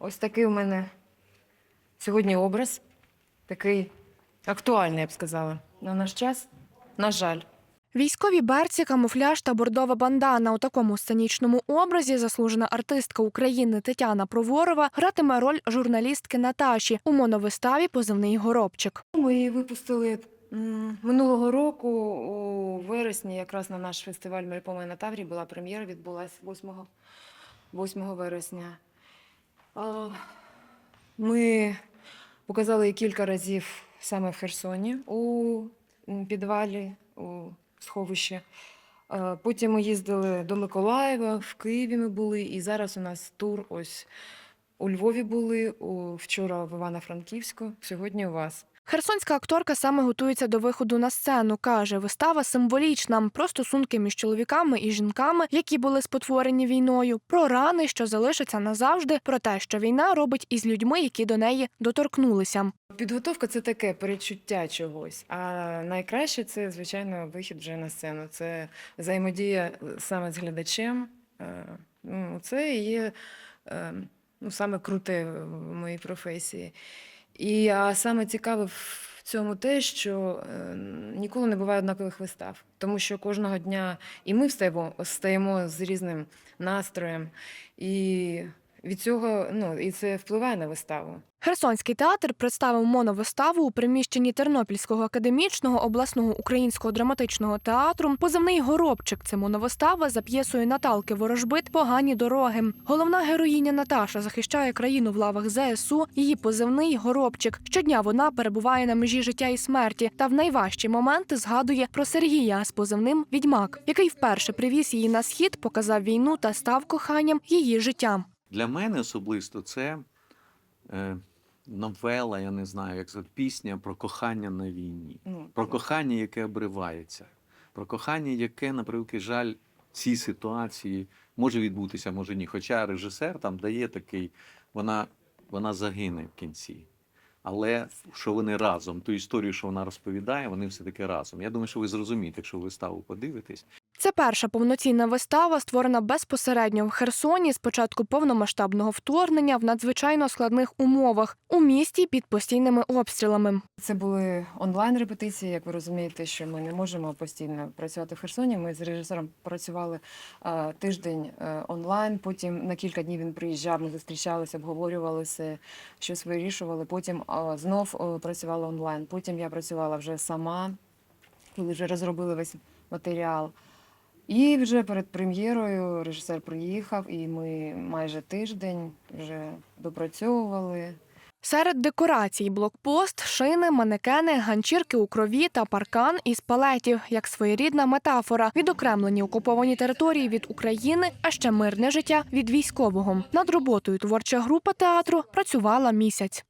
Ось такий у мене сьогодні образ. Такий актуальний, я б сказала. На наш час, на жаль. Військові берці, камуфляж та бордова бандана у такому сценічному образі заслужена артистка України Тетяна Проворова гратиме роль журналістки Наташі у моновиставі Позивний горобчик. Ми її випустили минулого року у вересні, якраз на наш фестиваль Мельпоми на Таврі була прем'єра, відбулася 8, 8 вересня. Ми показали кілька разів саме в Херсоні у підвалі, у сховищі. Потім ми їздили до Миколаєва, в Києві ми були, і зараз у нас тур ось у Львові були, у, вчора в Івано-Франківську, сьогодні у вас. Херсонська акторка саме готується до виходу на сцену. каже, вистава символічна про стосунки між чоловіками і жінками, які були спотворені війною, про рани, що залишаться назавжди, про те, що війна робить із людьми, які до неї доторкнулися. Підготовка це таке перечуття чогось. А найкраще це, звичайно, вихід вже на сцену. Це взаємодія саме з глядачем. Е, ну, Це є е, ну, саме круте в моїй професії. І саме цікаве в цьому те, що е, ніколи не буває однакових вистав, тому що кожного дня і ми встаємо, стаємо з різним настроєм, і від цього ну, і це впливає на виставу. Херсонський театр представив моновиставу у приміщенні Тернопільського академічного обласного українського драматичного театру. Позивний горобчик це моновистава за п'єсою Наталки Ворожбит Погані дороги. Головна героїня Наташа захищає країну в лавах ЗСУ. Її позивний горобчик. Щодня вона перебуває на межі життя і смерті та в найважчі моменти згадує про Сергія з позивним Відьмак, який вперше привіз її на схід, показав війну та став коханням її життя. Для мене особисто це е, новела, я не знаю, як сказати, пісня про кохання на війні, Ну, про кохання, яке обривається, про кохання, яке, на превеликий жаль, в цій ситуації може відбутися, може ні. Хоча режисер там дає такий, вона, вона загине в кінці. Але що вони разом, ту історію, що вона розповідає, вони все-таки разом. Я думаю, що ви зрозумієте, якщо ви виставу подивитесь. Це перша повноцінна вистава, створена безпосередньо в Херсоні з початку повномасштабного вторгнення в надзвичайно складних умовах у місті під постійними обстрілами. Це були онлайн репетиції. Як ви розумієте, що ми не можемо постійно працювати в Херсоні. Ми з режисером працювали тиждень е, онлайн. Потім на кілька днів він приїжджав. Ми зустрічалися, обговорювали все, щось вирішували. Потім знов е, працювала онлайн. Потім я працювала вже сама, коли вже розробили весь матеріал. І вже перед прем'єрою режисер приїхав, і ми майже тиждень вже допрацьовували. Серед декорацій блокпост, шини, манекени, ганчірки у крові та паркан із палетів, як своєрідна метафора, відокремлені окуповані території від України, а ще мирне життя від військового. Над роботою творча група театру працювала місяць.